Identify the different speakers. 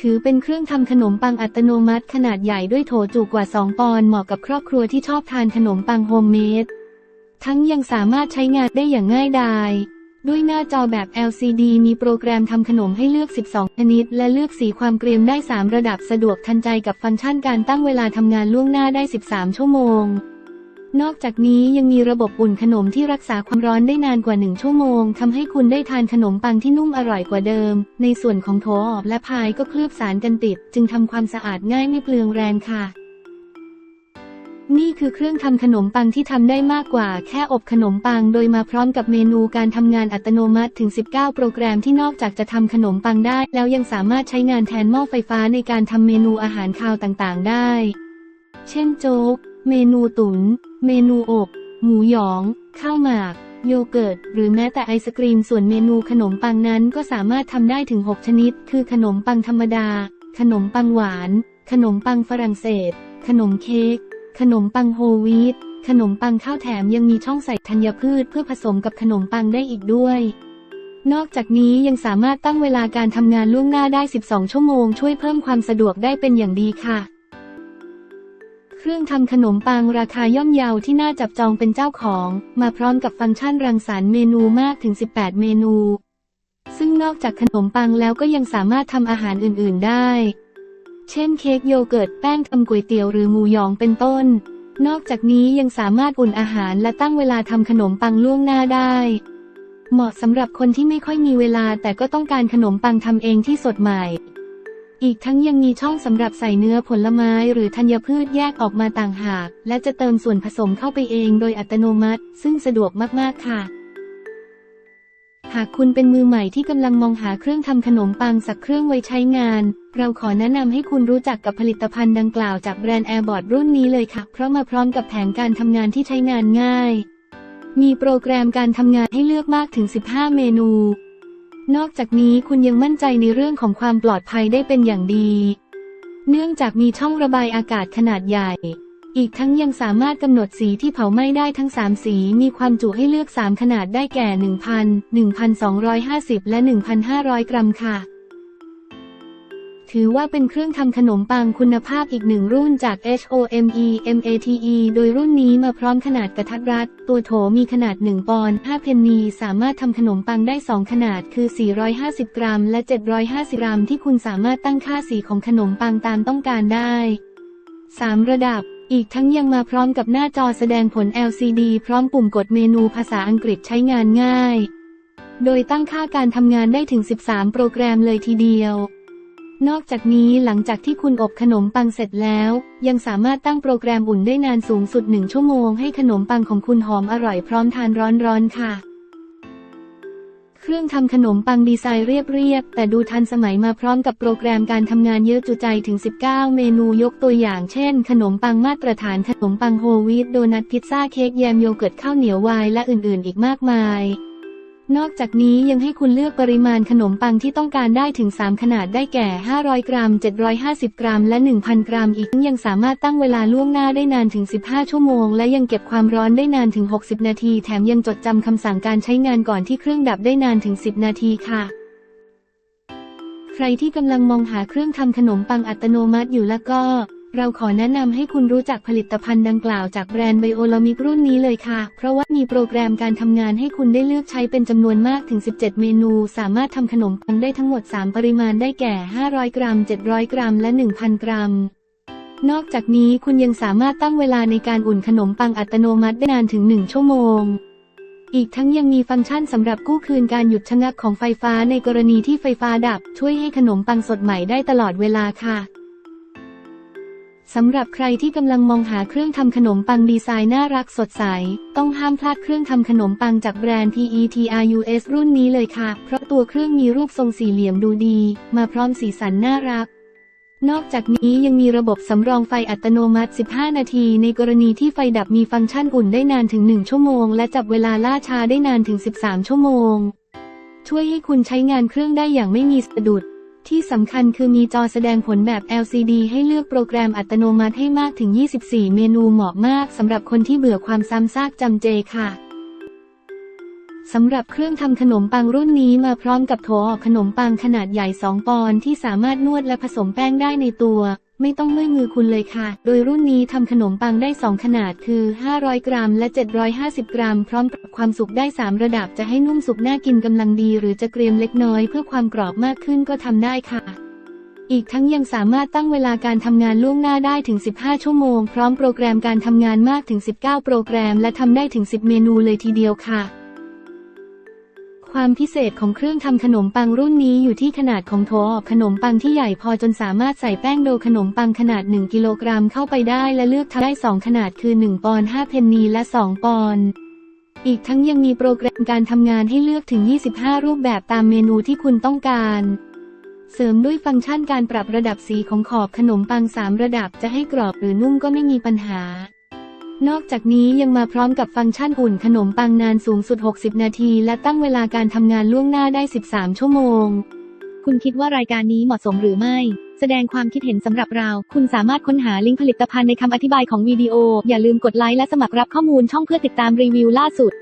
Speaker 1: ถือเป็นเครื่องทำขนมปังอัตโนมัติขนาดใหญ่ด้วยโถจุกว่า 2 ปอนด์เหมาะกับครอบครัวที่ชอบทานขนมปังโฮมเมด ทั้งยังสามารถใช้งานได้อย่างง่ายดาย ด้วยหน้าจอแบบ LCD มีโปรแกรมทำขนมให้เลือก 12 ชนิด และเลือกสีความเกรียมได้ 3 ระดับสะดวกทันใจกับฟังก์ชันการตั้งเวลาทำงานล่วงหน้าได้ 13 ชั่วโมง นอกจากนี้ยังมีระบบอุ่นขนมที่รักษาความร้อนได้นานกว่า 1 ชั่วโมงทำให้คุณได้ทานขนมปังที่นุ่มอร่อยกว่าเดิม ในส่วนของโถออบและพายก็เคลือบสารกันติด จึงทำความสะอาดง่ายไม่เปลืองแรงค่ะ นี่คือเครื่องทำขนมปังที่ทำได้มากกว่า แค่อบขนมปัง โดยมาพร้อมกับเมนูการทำงานอัตโนมัติถึง 19 โปรแกรมที่นอกจากจะทำขนมปังได้ แล้วยังสามารถใช้งานแทนหม้อไฟฟ้าในการทำเมนูอาหารคาวต่างๆ ได้ เช่นโจ๊ก เมนูตุน๋น เมนูอบ หมูหยอง ข้าวหมาก โยเกิร์ต หรือแม้แต่ไอศกรีม ส่วนเมนูขนมปังนั้นก็สามารถทำได้ถึง 6 ชนิด คือขนมปังธรรมดา ขนมปังหวาน ขนมปังฝรั่งเศส ขนมเค้ก ขนมปังโฮลวีต ขนมปังข้าวแถมยังมีช่องใส่ธัญพืชเพื่อผสมกับขนมปังได้อีกด้วยนอกจากนี้ยังสามารถตั้งเวลาการทำงานล่วงหน้าได้ 12 ชั่วโมง ช่วยเพิ่มความสะดวกได้เป็นอย่างดีค่ะ เครื่องทำขนมปังราคาย่อมเยาที่น่าจับจองเป็นเจ้าของ มาพร้อมกับฟังก์ชันรังสรรค์เมนูมากถึง 18 เมนู ซึ่งนอกจากขนมปังแล้วก็ยังสามารถทำอาหารอื่น ๆ ได้ เช่นเค้กโยเกิร์ตแป้งทำก๋วยเตี๋ยวหรือหมูยองเป็นต้น นอกจากนี้ยังสามารถอุ่นอาหารและตั้งเวลาทำขนมปังล่วงหน้าได้ เหมาะสำหรับคนที่ไม่ค่อยมีเวลาแต่ก็ต้องการขนมปังทำเองที่สดใหม่ อีกทั้งยังมีช่องสำหรับใส่เนื้อผลไม้หรือธัญพืชแยกออกมาต่างหาก และจะเติมส่วนผสมเข้าไปเองโดยอัตโนมัติ ซึ่งสะดวกมากๆค่ะ หากคุณเป็นมือใหม่ที่กำลังมองหาเครื่องทำขนมปังสักเครื่องไว้ใช้งาน เราขอแนะนำให้คุณรู้จักกับผลิตภัณฑ์ดังกล่าวจากแบรนด์ Airbot รุ่นนี้เลยค่ะ เพราะมาพร้อมกับแผนการทำงานที่ใช้งานง่าย มีโปรแกรมการทำงานให้เลือกมากถึง 15 เมนู นอกจากนี้คุณยังมั่นใจในเรื่องของความปลอดภัยได้เป็นอย่างดี เนื่องจากมีช่องระบายอากาศขนาดใหญ่ อีกทั้งยังสามารถกำหนดสีที่เผาไหม้ได้ทั้ง 3 สี มีความจุให้เลือก 3 ขนาดได้แก่ 1,000 1,250 และ 1,500 กรัมค่ะ ถือว่าเป็นเครื่องทำขนมปังคุณภาพอีกหนึ่งรุ่นจาก HOME MATE โดยรุ่นนี้มาพร้อมขนาดกระทัดรัด ตัวโถมีขนาด 1 ปอนด์5เพนนีสามารถทำขนมปังได้ 2 ขนาดคือ 450 กรัม และ 750 กรัม ที่คุณสามารถตั้งค่าสีของขนมปังตามต้องการได้ 3 ระดับอีกทั้งยังมาพร้อมกับหน้าจอแสดงผล LCD พร้อมปุ่มกดเมนูภาษาอังกฤษใช้งานง่าย โดยตั้งค่าการทำงานได้ถึง 13 โปรแกรมเลยทีเดียว นอกจากนี้หลังจากที่คุณอบขนมปังเสร็จแล้ว ยังสามารถตั้งโปรแกรมอุ่นได้นานสูงสุด1ชั่วโมงให้ขนมปังของคุณหอมอร่อยพร้อมทานร้อนๆค่ะ เครื่องทำขนมปังดีไซน์เรียบๆ แต่ดูทันสมัยมาพร้อมกับโปรแกรมการทำงานเยอะจุใจถึง 19 เมนูยกตัวอย่างเช่น ขนมปังมาตรฐานขนมปังโฮวีตโดนัทพิซซ่าเค้กแยมโยเกิร์ตข้าวเหนียววายและอื่นๆ อีกมากมาย นอกจากนี้ยังให้คุณเลือกปริมาณขนมปังที่ต้องการได้ถึง 3 ขนาดได้แก่ 500 กรัม 750 กรัม และ 1,000 กรัม อีกทั้งยังสามารถตั้งเวลาล่วงหน้าได้นานถึง 15 ชั่วโมง และยังเก็บความร้อนได้นานถึง 60 นาที แถมยังจดจำคำสั่งการใช้งานก่อนที่เครื่องดับได้นานถึง 10 นาทีค่ะ ใครที่กำลังมองหาเครื่องทำขนมปังอัตโนมัติอยู่แล้วก็ เราขอแนะนำให้คุณรู้จักผลิตภัณฑ์ดังกล่าวจากแบรนด์ไบโอลมิกรุ่นนี้เลยค่ะ เพราะว่ามีโปรแกรมการทำงานให้คุณได้เลือกใช้เป็นจำนวนมากถึง 17 เมนู สามารถทำขนมปังได้ทั้งหมด 3 ปริมาณได้แก่ 500 กรัม 700 กรัม และ 1,000 กรัมนอกจากนี้คุณยังสามารถตั้งเวลาในการอุ่นขนมปังอัตโนมัติได้นานถึง 1 ชั่วโมง อีกทั้งยังมีฟังก์ชันสำหรับกู้คืนการหยุดชะงักของไฟฟ้าในกรณีที่ไฟฟ้าดับ ช่วยให้ขนมปังสดใหม่ได้ตลอดเวลาค่ะ สำหรับใครที่กำลังมองหาเครื่องทำขนมปังดีไซน์น่ารักสดใส ต้องห้ามพลาดเครื่องทำขนมปังจากแบรนด์ PETRUS รุ่นนี้เลยค่ะ เพราะตัวเครื่องมีรูปทรงสี่เหลี่ยมดูดี มาพร้อมสีสันน่ารัก นอกจากนี้ยังมีระบบสำรองไฟอัตโนมัติ 15 นาที ในกรณีที่ไฟดับมีฟังก์ชันอุ่นได้นานถึง 1 ชั่วโมง และจับเวลาล่าช้าได้นานถึง 13 ชั่วโมง ช่วยให้คุณใช้งานเครื่องได้อย่างไม่มีสะดุด ที่สำคัญคือมีจอแสดงผลแบบ LCD ให้เลือกโปรแกรมอัตโนมัติให้มากถึง 24 เมนูเหมาะมากสำหรับคนที่เบื่อความซ้ำซากจำเจค่ะสำหรับเครื่องทำขนมปังรุ่นนี้มาพร้อมกับโถออกขนมปังขนาดใหญ่ 2 ปอนด์ที่สามารถนวดและผสมแป้งได้ในตัว ไม่ต้องเมื่อยมือคุณเลยค่ะ โดยรุ่นนี้ทำขนมปังได้ 2 ขนาดคือ 500 กรัม และ 750 กรัม พร้อมปรับความสุกได้ 3 ระดับจะให้นุ่มสุกน่ากินกำลังดี หรือจะเกรียมเล็กน้อยเพื่อความกรอบมากขึ้นก็ทำได้ค่ะ อีกทั้งยังสามารถตั้งเวลาการทำงานล่วงหน้าได้ถึง 15 ชั่วโมง พร้อมโปรแกรมการทำงานมากถึง 19 โปรแกรม และทำได้ถึง 10 เมนูเลยทีเดียวค่ะ ความพิเศษของเครื่องทำขนมปังรุ่นนี้อยู่ที่ขนาดของโถออกขนมปังที่ใหญ่พอจนสามารถใส่แป้งโดขนมปังขนาด 1 กิโลกรัมเข้าไปได้และเลือกทำได้ 2 ขนาดคือ 1 ปอนด์5เพนนีและ 2 ปอนด์อีกทั้งยังมีโปรแกรมการทำงานให้เลือกถึง 25 รูปแบบตามเมนูที่คุณต้องการ เสริมด้วยฟังก์ชันการปรับระดับสีของขอบขนมปัง 3 ระดับจะให้กรอบหรือนุ่มก็ไม่มีปัญหา นอกจากนี้ยังมาพร้อมกับฟังก์ชันอุ่นขนมปังนานสูงสุด 60 นาที และตั้งเวลาการทำงานล่วงหน้าได้ 13 ชั่วโมง
Speaker 2: คุณคิดว่ารายการนี้เหมาะสมหรือไม่ แสดงความคิดเห็นสำหรับเรา คุณสามารถค้นหาลิงก์ผลิตภัณฑ์ในคำอธิบายของวิดีโอ อย่าลืมกดไลค์และสมัครรับข้อมูลช่องเพื่อติดตามรีวิวล่าสุด